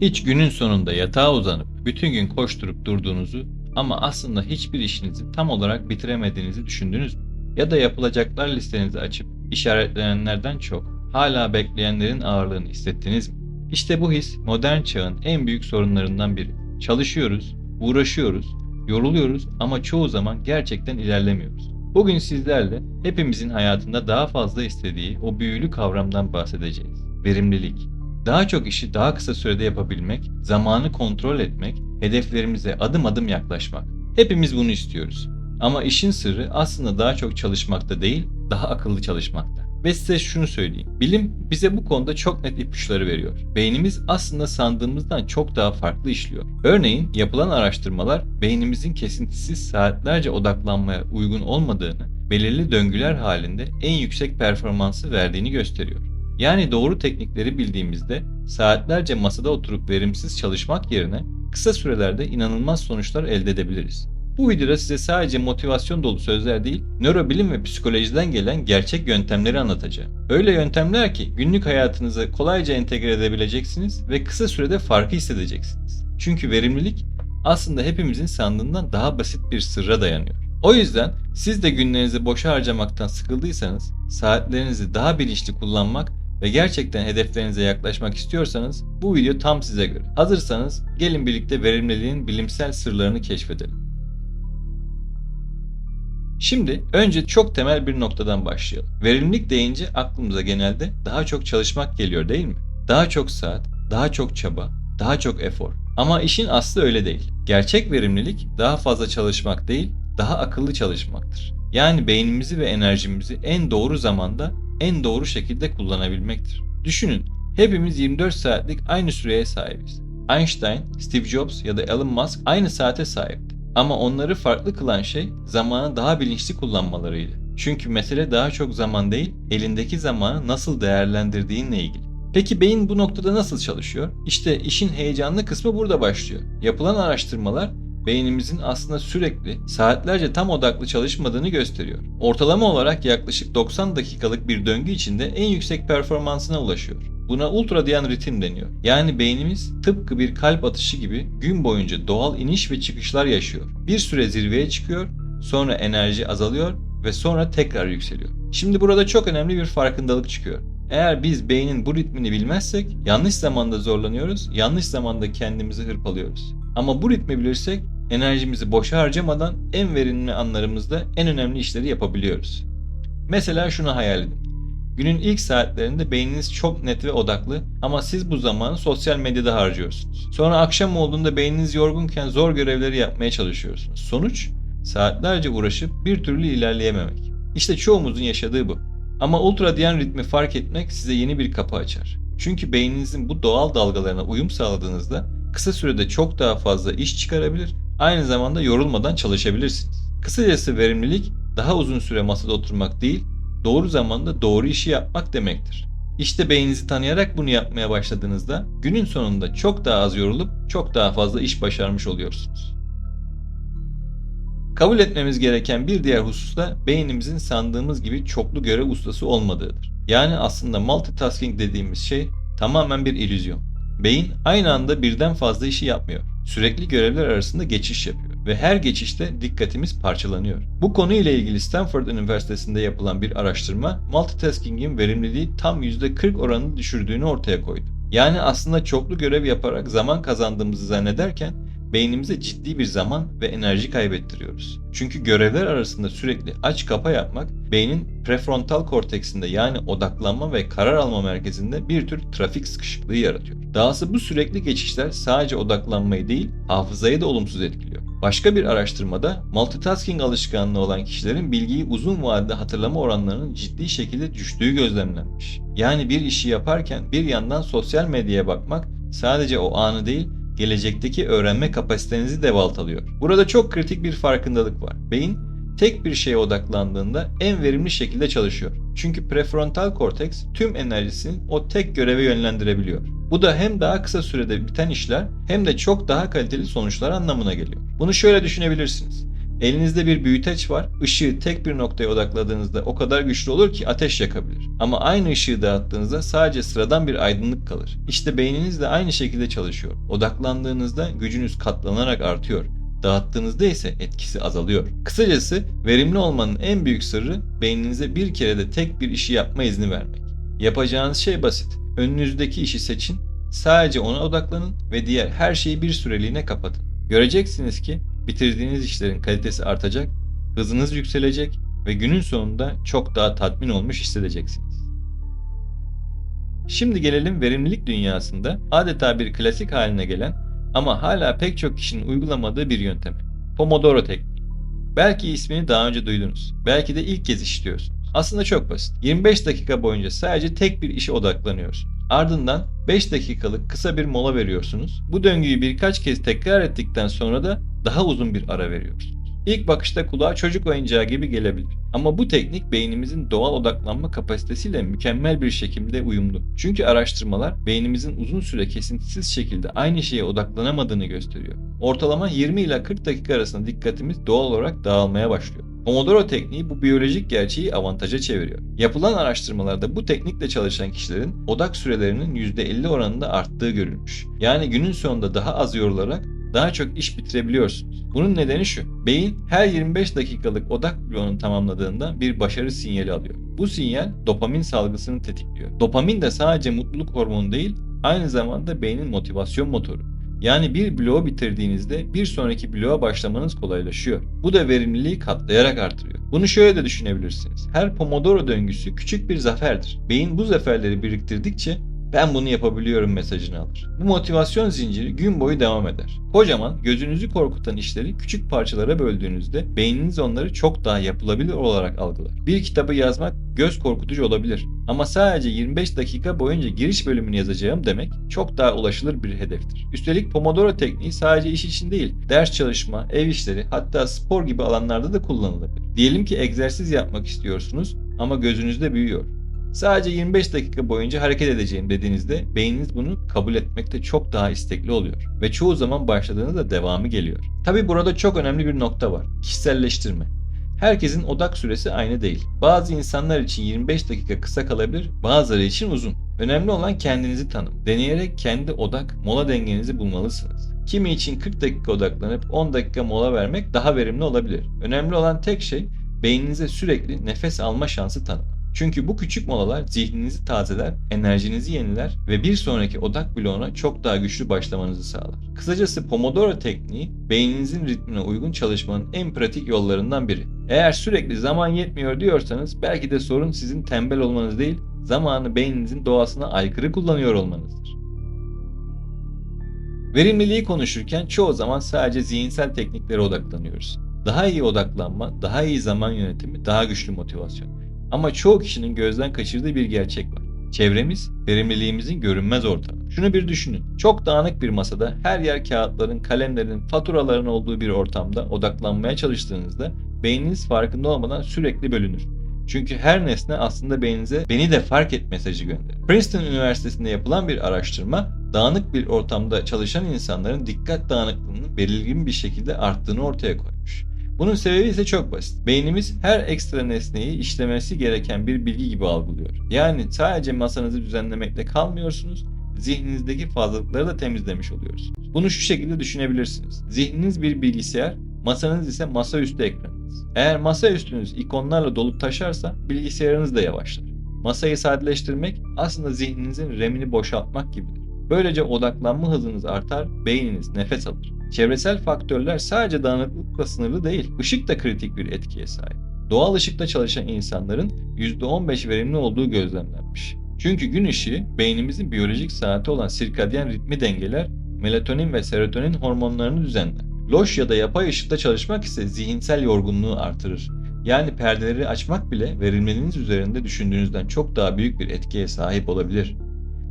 Hiç günün sonunda yatağa uzanıp bütün gün koşturup durduğunuzu ama aslında hiçbir işinizi tam olarak bitiremediğinizi düşündünüz mü? Ya da yapılacaklar listenizi açıp işaretlenenlerden çok hala bekleyenlerin ağırlığını hissettiniz mi? İşte bu his modern çağın en büyük sorunlarından biri. Çalışıyoruz, uğraşıyoruz, yoruluyoruz ama çoğu zaman gerçekten ilerlemiyoruz. Bugün sizlerle hepimizin hayatında daha fazla istediği o büyülü kavramdan bahsedeceğiz. Verimlilik. Daha çok işi daha kısa sürede yapabilmek, zamanı kontrol etmek, hedeflerimize adım adım yaklaşmak. Hepimiz bunu istiyoruz. Ama işin sırrı aslında daha çok çalışmakta değil, daha akıllı çalışmakta. Ve size şunu söyleyeyim. Bilim bize bu konuda çok net ipuçları veriyor. Beynimiz aslında sandığımızdan çok daha farklı işliyor. Örneğin yapılan araştırmalar beynimizin kesintisiz saatlerce odaklanmaya uygun olmadığını, belirli döngüler halinde en yüksek performansı verdiğini gösteriyor. Yani doğru teknikleri bildiğimizde saatlerce masada oturup verimsiz çalışmak yerine kısa sürelerde inanılmaz sonuçlar elde edebiliriz. Bu videoda size sadece motivasyon dolu sözler değil, nörobilim ve psikolojiden gelen gerçek yöntemleri anlatacağım. Öyle yöntemler ki günlük hayatınıza kolayca entegre edebileceksiniz ve kısa sürede farkı hissedeceksiniz. Çünkü verimlilik aslında hepimizin sandığından daha basit bir sırra dayanıyor. O yüzden siz de günlerinizi boşa harcamaktan sıkıldıysanız, saatlerinizi daha bilinçli kullanmak ve gerçekten hedeflerinize yaklaşmak istiyorsanız bu video tam size göre. Hazırsanız gelin birlikte verimliliğin bilimsel sırlarını keşfedelim. Şimdi önce çok temel bir noktadan başlayalım. Verimlilik deyince aklımıza genelde daha çok çalışmak geliyor değil mi? Daha çok saat, daha çok çaba, daha çok efor. Ama işin aslı öyle değil. Gerçek verimlilik daha fazla çalışmak değil, daha akıllı çalışmaktır. Yani beynimizi ve enerjimizi en doğru zamanda, en doğru şekilde kullanabilmektir. Düşünün, hepimiz 24 saatlik aynı süreye sahibiz. Einstein, Steve Jobs ya da Elon Musk aynı saate sahipti. Ama onları farklı kılan şey zamanı daha bilinçli kullanmalarıydı. Çünkü mesele daha çok zaman değil, elindeki zamanı nasıl değerlendirdiğinle ilgili. Peki beyin bu noktada nasıl çalışıyor? İşte işin heyecanlı kısmı burada başlıyor. Yapılan araştırmalar beynimizin aslında sürekli saatlerce tam odaklı çalışmadığını gösteriyor. Ortalama olarak yaklaşık 90 dakikalık bir döngü içinde en yüksek performansına ulaşıyor. Buna ultradiyan ritim deniyor. Yani beynimiz tıpkı bir kalp atışı gibi gün boyunca doğal iniş ve çıkışlar yaşıyor. Bir süre zirveye çıkıyor, sonra enerji azalıyor ve sonra tekrar yükseliyor. Şimdi burada çok önemli bir farkındalık çıkıyor. Eğer biz beynin bu ritmini bilmezsek yanlış zamanda zorlanıyoruz, yanlış zamanda kendimizi hırpalıyoruz. Ama bu ritmi bilirsek enerjimizi boşa harcamadan en verimli anlarımızda en önemli işleri yapabiliyoruz. Mesela şunu hayal edin. Günün ilk saatlerinde beyniniz çok net ve odaklı ama siz bu zamanı sosyal medyada harcıyorsunuz. Sonra akşam olduğunda beyniniz yorgunken zor görevleri yapmaya çalışıyorsunuz. Sonuç saatlerce uğraşıp bir türlü ilerleyememek. İşte çoğumuzun yaşadığı bu. Ama ultradiyan ritmi fark etmek size yeni bir kapı açar. Çünkü beyninizin bu doğal dalgalarına uyum sağladığınızda kısa sürede çok daha fazla iş çıkarabilir, aynı zamanda yorulmadan çalışabilirsiniz. Kısacası verimlilik daha uzun süre masada oturmak değil, doğru zamanda doğru işi yapmak demektir. İşte beyninizi tanıyarak bunu yapmaya başladığınızda günün sonunda çok daha az yorulup çok daha fazla iş başarmış oluyorsunuz. Kabul etmemiz gereken bir diğer husus da beynimizin sandığımız gibi çoklu görev ustası olmadığıdır. Yani aslında multitasking dediğimiz şey tamamen bir illüzyon. Beyin aynı anda birden fazla işi yapmıyor. Sürekli görevler arasında geçiş yapıyor ve her geçişte dikkatimiz parçalanıyor. Bu konuyla ilgili Stanford Üniversitesi'nde yapılan bir araştırma multitasking'in verimliliği tam %40 oranını düşürdüğünü ortaya koydu. Yani aslında çoklu görev yaparak zaman kazandığımızı zannederken beynimize ciddi bir zaman ve enerji kaybettiriyoruz. Çünkü görevler arasında sürekli aç kapa yapmak beynin prefrontal korteksinde yani odaklanma ve karar alma merkezinde bir tür trafik sıkışıklığı yaratıyor. Dahası bu sürekli geçişler sadece odaklanmayı değil hafızayı da olumsuz etkiliyor. Başka bir araştırmada multitasking alışkanlığı olan kişilerin bilgiyi uzun vadede hatırlama oranlarının ciddi şekilde düştüğü gözlemlenmiş. Yani bir işi yaparken bir yandan sosyal medyaya bakmak sadece o anı değil gelecekteki öğrenme kapasitenizi de baltalıyor. Burada çok kritik bir farkındalık var. Beyin tek bir şeye odaklandığında en verimli şekilde çalışıyor. Çünkü prefrontal korteks tüm enerjisini o tek göreve yönlendirebiliyor. Bu da hem daha kısa sürede biten işler hem de çok daha kaliteli sonuçlar anlamına geliyor. Bunu şöyle düşünebilirsiniz. Elinizde bir büyüteç var. Işığı tek bir noktaya odakladığınızda o kadar güçlü olur ki ateş yakabilir. Ama aynı ışığı dağıttığınızda sadece sıradan bir aydınlık kalır. İşte beyniniz de aynı şekilde çalışıyor. Odaklandığınızda gücünüz katlanarak artıyor. Dağıttığınızda ise etkisi azalıyor. Kısacası verimli olmanın en büyük sırrı beyninize bir kere de tek bir işi yapma izni vermek. Yapacağınız şey basit. Önünüzdeki işi seçin, sadece ona odaklanın ve diğer her şeyi bir süreliğine kapatın. Göreceksiniz ki bitirdiğiniz işlerin kalitesi artacak, hızınız yükselecek ve günün sonunda çok daha tatmin olmuş hissedeceksiniz. Şimdi gelelim verimlilik dünyasında adeta bir klasik haline gelen ama hala pek çok kişinin uygulamadığı bir yönteme. Pomodoro tekniği. Belki ismini daha önce duydunuz. Belki de ilk kez işliyorsunuz. Aslında çok basit. 25 dakika boyunca sadece tek bir işe odaklanıyorsunuz. Ardından 5 dakikalık kısa bir mola veriyorsunuz. Bu döngüyü birkaç kez tekrar ettikten sonra da daha uzun bir ara veriyorsunuz. İlk bakışta kulağa çocuk oyuncağı gibi gelebilir. Ama bu teknik beynimizin doğal odaklanma kapasitesiyle mükemmel bir şekilde uyumlu. Çünkü araştırmalar beynimizin uzun süre kesintisiz şekilde aynı şeye odaklanamadığını gösteriyor. Ortalama 20 ila 40 dakika arasında dikkatimiz doğal olarak dağılmaya başlıyor. Pomodoro tekniği bu biyolojik gerçeği avantaja çeviriyor. Yapılan araştırmalarda bu teknikle çalışan kişilerin odak sürelerinin %50 oranında arttığı görülmüş. Yani günün sonunda daha az yorularak daha çok iş bitirebiliyorsunuz. Bunun nedeni şu. Beyin her 25 dakikalık odak bloğunu tamamladığında bir başarı sinyali alıyor. Bu sinyal dopamin salgısını tetikliyor. Dopamin de sadece mutluluk hormonu değil, aynı zamanda beynin motivasyon motoru. Yani bir bloğu bitirdiğinizde bir sonraki bloğa başlamanız kolaylaşıyor. Bu da verimliliği katlayarak artırıyor. Bunu şöyle de düşünebilirsiniz. Her Pomodoro döngüsü küçük bir zaferdir. Beyin bu zaferleri biriktirdikçe ben bunu yapabiliyorum mesajını alır. Bu motivasyon zinciri gün boyu devam eder. Kocaman, gözünüzü korkutan işleri küçük parçalara böldüğünüzde beyniniz onları çok daha yapılabilir olarak algılar. Bir kitabı yazmak göz korkutucu olabilir ama sadece 25 dakika boyunca giriş bölümünü yazacağım demek çok daha ulaşılır bir hedeftir. Üstelik Pomodoro tekniği sadece iş için değil, ders çalışma, ev işleri hatta spor gibi alanlarda da kullanılabilir. Diyelim ki egzersiz yapmak istiyorsunuz ama gözünüzde büyüyor. Sadece 25 dakika boyunca hareket edeceğim dediğinizde beyniniz bunu kabul etmekte çok daha istekli oluyor. Ve çoğu zaman başladığınızda devamı geliyor. Tabi burada çok önemli bir nokta var. Kişiselleştirme. Herkesin odak süresi aynı değil. Bazı insanlar için 25 dakika kısa kalabilir, bazıları için uzun. Önemli olan kendinizi tanım. Deneyerek kendi odak, mola dengenizi bulmalısınız. Kimi için 40 dakika odaklanıp 10 dakika mola vermek daha verimli olabilir. Önemli olan tek şey beyninize sürekli nefes alma şansı tanımak. Çünkü bu küçük molalar zihninizi tazeler, enerjinizi yeniler ve bir sonraki odak bloğuna çok daha güçlü başlamanızı sağlar. Kısacası Pomodoro tekniği beyninizin ritmine uygun çalışmanın en pratik yollarından biri. Eğer sürekli zaman yetmiyor diyorsanız belki de sorun sizin tembel olmanız değil, zamanı beyninizin doğasına aykırı kullanıyor olmanızdır. Verimliliği konuşurken çoğu zaman sadece zihinsel tekniklere odaklanıyoruz. Daha iyi odaklanma, daha iyi zaman yönetimi, daha güçlü motivasyon. Ama çoğu kişinin gözden kaçırdığı bir gerçek var. Çevremiz, verimliliğimizin görünmez ortamı. Şunu bir düşünün. Çok dağınık bir masada her yer kağıtların, kalemlerin, faturaların olduğu bir ortamda odaklanmaya çalıştığınızda beyniniz farkında olmadan sürekli bölünür. Çünkü her nesne aslında beyninize beni de fark et mesajı gönderir. Princeton Üniversitesi'nde yapılan bir araştırma dağınık bir ortamda çalışan insanların dikkat dağınıklığının belirgin bir şekilde arttığını ortaya koymuş. Bunun sebebi ise çok basit. Beynimiz her ekstra nesneyi işlemesi gereken bir bilgi gibi algılıyor. Yani sadece masanızı düzenlemekle kalmıyorsunuz, zihninizdeki fazlalıkları da temizlemiş oluyorsunuz. Bunu şu şekilde düşünebilirsiniz. Zihniniz bir bilgisayar, masanız ise masaüstü ekranınız. Eğer masa üstünüz ikonlarla dolup taşarsa bilgisayarınız da yavaşlar. Masayı sadeleştirmek aslında zihninizin RAM'ini boşaltmak gibidir. Böylece odaklanma hızınız artar, beyniniz nefes alır. Çevresel faktörler sadece dağınıklıkla sınırlı değil, ışık da kritik bir etkiye sahip. Doğal ışıkta çalışan insanların %15 verimli olduğu gözlemlenmiş. Çünkü gün ışığı beynimizin biyolojik saati olan sirkadyen ritmi dengeler, melatonin ve serotonin hormonlarını düzenler. Loş ya da yapay ışıkta çalışmak ise zihinsel yorgunluğu artırır. Yani perdeleri açmak bile verimliliğiniz üzerinde düşündüğünüzden çok daha büyük bir etkiye sahip olabilir.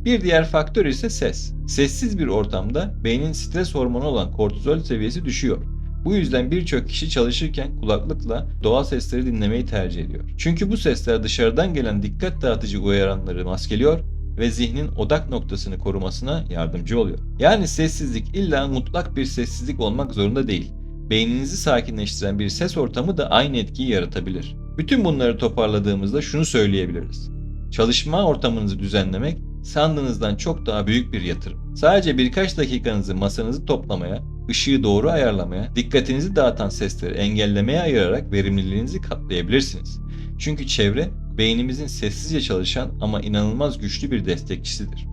Bir diğer faktör ise ses. Sessiz bir ortamda beynin stres hormonu olan kortizol seviyesi düşüyor. Bu yüzden birçok kişi çalışırken kulaklıkla doğal sesleri dinlemeyi tercih ediyor. Çünkü bu sesler dışarıdan gelen dikkat dağıtıcı uyaranları maskeliyor ve zihnin odak noktasını korumasına yardımcı oluyor. Yani sessizlik illa mutlak bir sessizlik olmak zorunda değil. beyninizi sakinleştiren bir ses ortamı da aynı etkiyi yaratabilir. Bütün bunları toparladığımızda şunu söyleyebiliriz. Çalışma ortamınızı düzenlemek sandığınızdan çok daha büyük bir yatırım. Sadece birkaç dakikanızı masanızı toplamaya, ışığı doğru ayarlamaya, dikkatinizi dağıtan sesleri engellemeye ayırarak verimliliğinizi katlayabilirsiniz. Çünkü çevre beynimizin sessizce çalışan ama inanılmaz güçlü bir destekçisidir.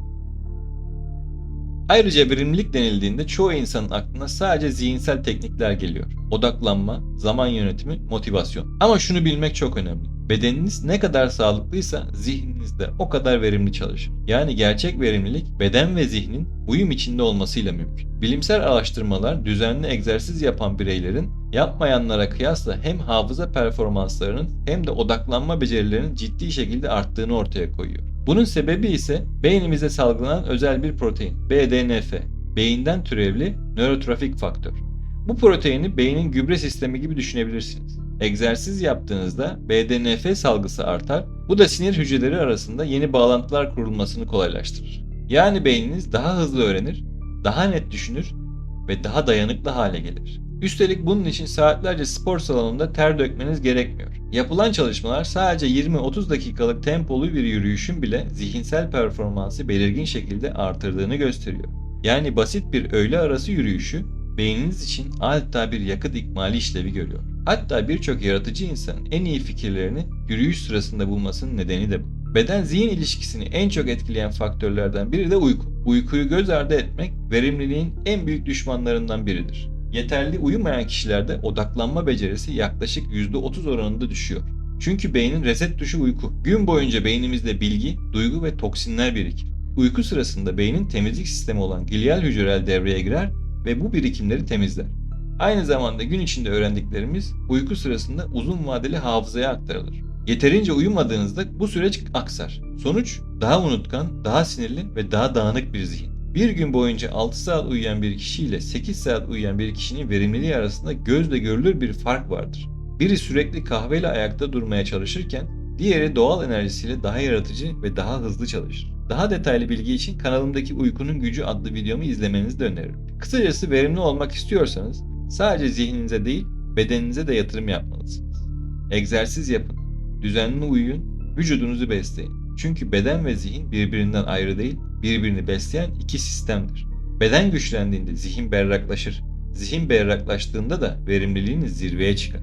Ayrıca verimlilik denildiğinde çoğu insanın aklına sadece zihinsel teknikler geliyor. Odaklanma, zaman yönetimi, motivasyon. Ama şunu bilmek çok önemli. Bedeniniz ne kadar sağlıklıysa zihniniz de o kadar verimli çalışır. Yani gerçek verimlilik beden ve zihnin uyum içinde olmasıyla mümkün. Bilimsel araştırmalar düzenli egzersiz yapan bireylerin yapmayanlara kıyasla hem hafıza performanslarının hem de odaklanma becerilerinin ciddi şekilde arttığını ortaya koyuyor. Bunun sebebi ise beynimize salgılanan özel bir protein, BDNF, beyinden türevli nörotrafik faktör. Bu proteini beynin gübre sistemi gibi düşünebilirsiniz. Egzersiz yaptığınızda BDNF salgısı artar. Bu da sinir hücreleri arasında yeni bağlantılar kurulmasını kolaylaştırır. Yani beyniniz daha hızlı öğrenir, daha net düşünür ve daha dayanıklı hale gelir. Üstelik bunun için saatlerce spor salonunda ter dökmeniz gerekmiyor. Yapılan çalışmalar sadece 20-30 dakikalık tempolu bir yürüyüşün bile zihinsel performansı belirgin şekilde artırdığını gösteriyor. Yani basit bir öğle arası yürüyüşü beyniniz için adeta bir yakıt ikmali işlevi görüyor. Hatta birçok yaratıcı insanın en iyi fikirlerini yürüyüş sırasında bulmasının nedeni de bu. Beden zihin ilişkisini en çok etkileyen faktörlerden biri de uyku. Uykuyu göz ardı etmek verimliliğin en büyük düşmanlarından biridir. Yeterli uyumayan kişilerde odaklanma becerisi yaklaşık %30 oranında düşüyor. Çünkü beynin reset tuşu uyku. Gün boyunca beynimizde bilgi, duygu ve toksinler birikir. Uyku sırasında beynin temizlik sistemi olan glial hücreler devreye girer ve bu birikimleri temizler. Aynı zamanda gün içinde öğrendiklerimiz uyku sırasında uzun vadeli hafızaya aktarılır. Yeterince uyumadığınızda bu süreç aksar. Sonuç daha unutkan, daha sinirli ve daha dağınık bir zihin. Bir gün boyunca 6 saat uyuyan bir kişiyle 8 saat uyuyan bir kişinin verimliliği arasında gözle görülür bir fark vardır. Biri sürekli kahveyle ayakta durmaya çalışırken diğeri doğal enerjisiyle daha yaratıcı ve daha hızlı çalışır. Daha detaylı bilgi için kanalımdaki Uykunun Gücü adlı videomu izlemenizi de öneririm. Kısacası verimli olmak istiyorsanız sadece zihninize değil bedeninize de yatırım yapmalısınız. Egzersiz yapın, düzenli uyuyun, vücudunuzu besleyin. Çünkü beden ve zihin birbirinden ayrı değil, birbirini besleyen iki sistemdir. Beden güçlendiğinde zihin berraklaşır. Zihin berraklaştığında da verimliliğiniz zirveye çıkar.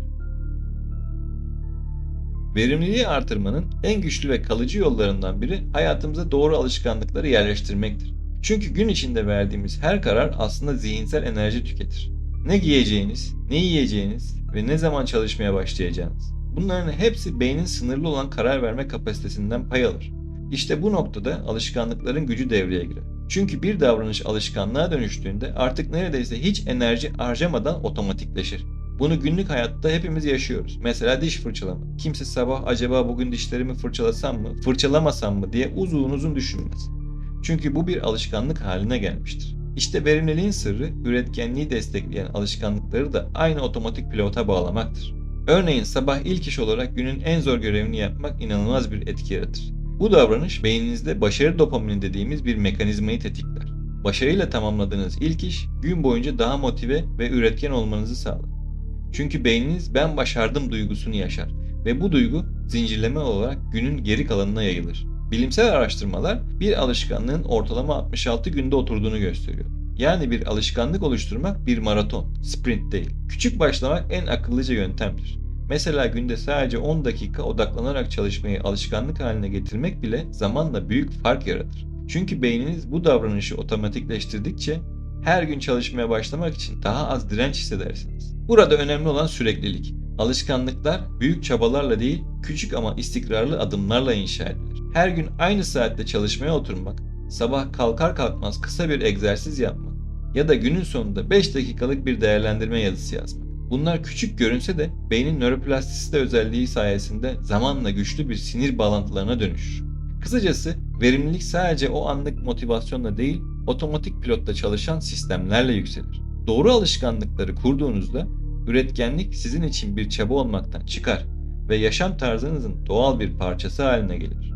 Verimliliği artırmanın en güçlü ve kalıcı yollarından biri hayatımıza doğru alışkanlıkları yerleştirmektir. Çünkü gün içinde verdiğimiz her karar aslında zihinsel enerji tüketir. Ne giyeceğiniz, ne yiyeceğiniz ve ne zaman çalışmaya başlayacağınız. Bunların hepsi beynin sınırlı olan karar verme kapasitesinden pay alır. İşte bu noktada alışkanlıkların gücü devreye girer. Çünkü bir davranış alışkanlığa dönüştüğünde artık neredeyse hiç enerji harcamadan otomatikleşir. Bunu günlük hayatta hepimiz yaşıyoruz. Mesela diş fırçalama. Kimse sabah acaba bugün dişlerimi fırçalasam mı, fırçalamasam mı diye uzun uzun düşünmez. Çünkü bu bir alışkanlık haline gelmiştir. İşte verimliliğin sırrı üretkenliği destekleyen alışkanlıkları da aynı otomatik pilota bağlamaktır. Örneğin sabah ilk iş olarak günün en zor görevini yapmak inanılmaz bir etki yaratır. Bu davranış beyninizde başarı dopamini dediğimiz bir mekanizmayı tetikler. Başarıyla tamamladığınız ilk iş gün boyunca daha motive ve üretken olmanızı sağlar. Çünkü beyniniz ben başardım duygusunu yaşar ve bu duygu zincirleme olarak günün geri kalanına yayılır. Bilimsel araştırmalar bir alışkanlığın ortalama 66 günde oturduğunu gösteriyor. Yani bir alışkanlık oluşturmak bir maraton, sprint değil. Küçük başlamak en akıllıca yöntemdir. Mesela günde sadece 10 dakika odaklanarak çalışmayı alışkanlık haline getirmek bile zamanla büyük fark yaratır. Çünkü beyniniz bu davranışı otomatikleştirdikçe her gün çalışmaya başlamak için daha az direnç hissedersiniz. Burada önemli olan süreklilik. Alışkanlıklar büyük çabalarla değil, küçük ama istikrarlı adımlarla inşa edilir. Her gün aynı saatte çalışmaya oturmak, sabah kalkar kalkmaz kısa bir egzersiz yapmak ya da günün sonunda 5 dakikalık bir değerlendirme yazısı yazmak. Bunlar küçük görünse de beynin nöroplastisite özelliği sayesinde zamanla güçlü bir sinir bağlantılarına dönüşür. Kısacası verimlilik sadece o anlık motivasyonla değil, otomatik pilotta çalışan sistemlerle yükselir. Doğru alışkanlıkları kurduğunuzda üretkenlik sizin için bir çaba olmaktan çıkar ve yaşam tarzınızın doğal bir parçası haline gelir.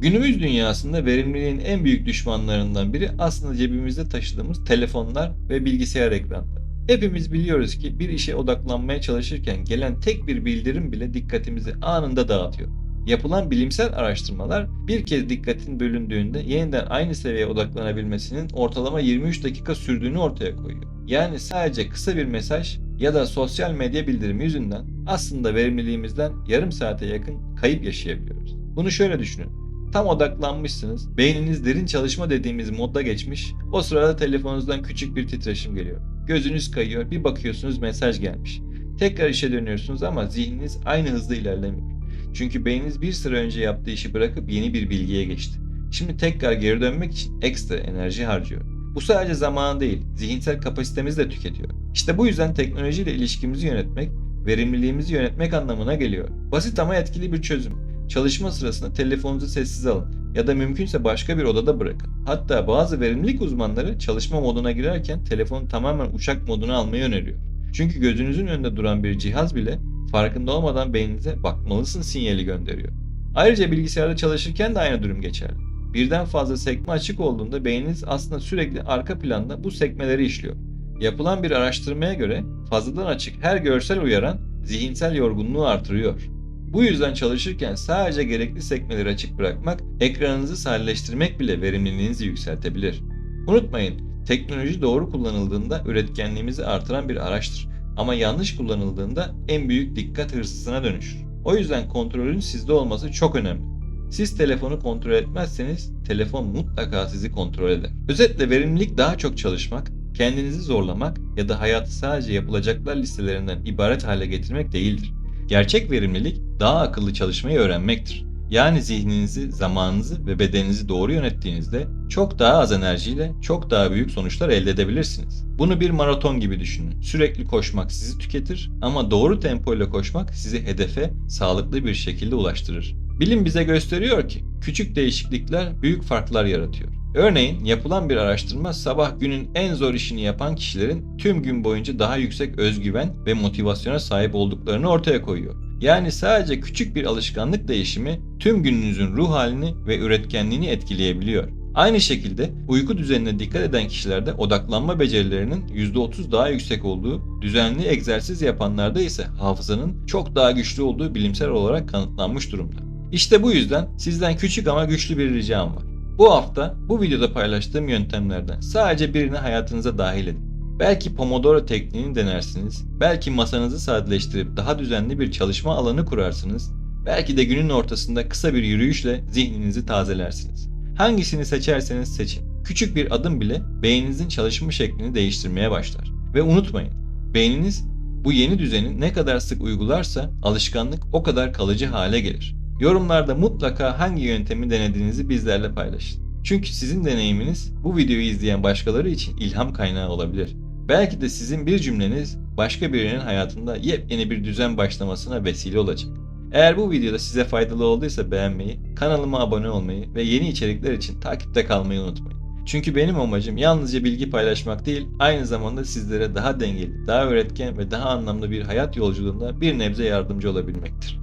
Günümüz dünyasında verimliliğin en büyük düşmanlarından biri aslında cebimizde taşıdığımız telefonlar ve bilgisayar ekranları. Hepimiz biliyoruz ki bir işe odaklanmaya çalışırken gelen tek bir bildirim bile dikkatimizi anında dağıtıyor. Yapılan bilimsel araştırmalar bir kez dikkatin bölündüğünde yeniden aynı seviyeye odaklanabilmesinin ortalama 23 dakika sürdüğünü ortaya koyuyor. Yani sadece kısa bir mesaj ya da sosyal medya bildirimi yüzünden aslında verimliliğimizden yarım saate yakın kayıp yaşayabiliyoruz. Bunu şöyle düşünün. Tam odaklanmışsınız, beyniniz derin çalışma dediğimiz modda geçmiş, o sırada telefonunuzdan küçük bir titreşim geliyor. Gözünüz kayıyor, bir bakıyorsunuz mesaj gelmiş. Tekrar işe dönüyorsunuz ama zihniniz aynı hızda ilerlemiyor. Çünkü beyniniz bir süre önce yaptığı işi bırakıp yeni bir bilgiye geçti. Şimdi tekrar geri dönmek için ekstra enerji harcıyor. Bu sadece zamanı değil, zihinsel kapasitemizi de tüketiyor. İşte bu yüzden teknolojiyle ilişkimizi yönetmek, verimliliğimizi yönetmek anlamına geliyor. Basit ama etkili bir çözüm. Çalışma sırasında telefonunuzu sessiz alın ya da mümkünse başka bir odada bırakın. Hatta bazı verimlilik uzmanları çalışma moduna girerken telefonu tamamen uçak moduna almayı öneriyor. Çünkü gözünüzün önünde duran bir cihaz bile farkında olmadan beyninize bakmalısın sinyali gönderiyor. Ayrıca bilgisayarda çalışırken de aynı durum geçerli. Birden fazla sekme açık olduğunda beyniniz aslında sürekli arka planda bu sekmeleri işliyor. Yapılan bir araştırmaya göre fazladan açık her görsel uyaran zihinsel yorgunluğu artırıyor. Bu yüzden çalışırken sadece gerekli sekmeleri açık bırakmak, ekranınızı sadeleştirmek bile verimliliğinizi yükseltebilir. Unutmayın, teknoloji doğru kullanıldığında üretkenliğimizi artıran bir araçtır. Ama yanlış kullanıldığında en büyük dikkat hırsızına dönüşür. O yüzden kontrolün sizde olması çok önemli. Siz telefonu kontrol etmezseniz telefon mutlaka sizi kontrol eder. Özetle verimlilik daha çok çalışmak, kendinizi zorlamak ya da hayatı sadece yapılacaklar listelerinden ibaret hale getirmek değildir. Gerçek verimlilik daha akıllı çalışmayı öğrenmektir. Yani zihninizi, zamanınızı ve bedeninizi doğru yönettiğinizde çok daha az enerjiyle çok daha büyük sonuçlar elde edebilirsiniz. Bunu bir maraton gibi düşünün. Sürekli koşmak sizi tüketir ama doğru tempo ile koşmak sizi hedefe sağlıklı bir şekilde ulaştırır. Bilim bize gösteriyor ki küçük değişiklikler büyük farklar yaratıyor. Örneğin yapılan bir araştırma sabah günün en zor işini yapan kişilerin tüm gün boyunca daha yüksek özgüven ve motivasyona sahip olduklarını ortaya koyuyor. Yani sadece küçük bir alışkanlık değişimi tüm gününüzün ruh halini ve üretkenliğini etkileyebiliyor. Aynı şekilde uyku düzenine dikkat eden kişilerde odaklanma becerilerinin %30 daha yüksek olduğu, düzenli egzersiz yapanlarda ise hafızanın çok daha güçlü olduğu bilimsel olarak kanıtlanmış durumda. İşte bu yüzden sizden küçük ama güçlü bir ricam var. Bu hafta bu videoda paylaştığım yöntemlerden sadece birini hayatınıza dahil edin. Belki Pomodoro tekniğini denersiniz, belki masanızı sadeleştirip daha düzenli bir çalışma alanı kurarsınız, belki de günün ortasında kısa bir yürüyüşle zihninizi tazelersiniz. Hangisini seçerseniz seçin. Küçük bir adım bile beyninizin çalışma şeklini değiştirmeye başlar. Ve unutmayın, beyniniz bu yeni düzeni ne kadar sık uygularsa alışkanlık o kadar kalıcı hale gelir. Yorumlarda mutlaka hangi yöntemi denediğinizi bizlerle paylaşın. Çünkü sizin deneyiminiz bu videoyu izleyen başkaları için ilham kaynağı olabilir. Belki de sizin bir cümleniz başka birinin hayatında yepyeni bir düzen başlamasına vesile olacak. Eğer bu videoda size faydalı olduysa beğenmeyi, kanalıma abone olmayı ve yeni içerikler için takipte kalmayı unutmayın. Çünkü benim amacım yalnızca bilgi paylaşmak değil, aynı zamanda sizlere daha dengeli, daha öğretken ve daha anlamlı bir hayat yolculuğunda bir nebze yardımcı olabilmektir.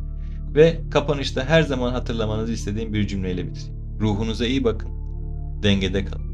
Ve kapanışta her zaman hatırlamanızı istediğim bir cümleyle bitireyim. Ruhunuza iyi bakın, dengede kalın.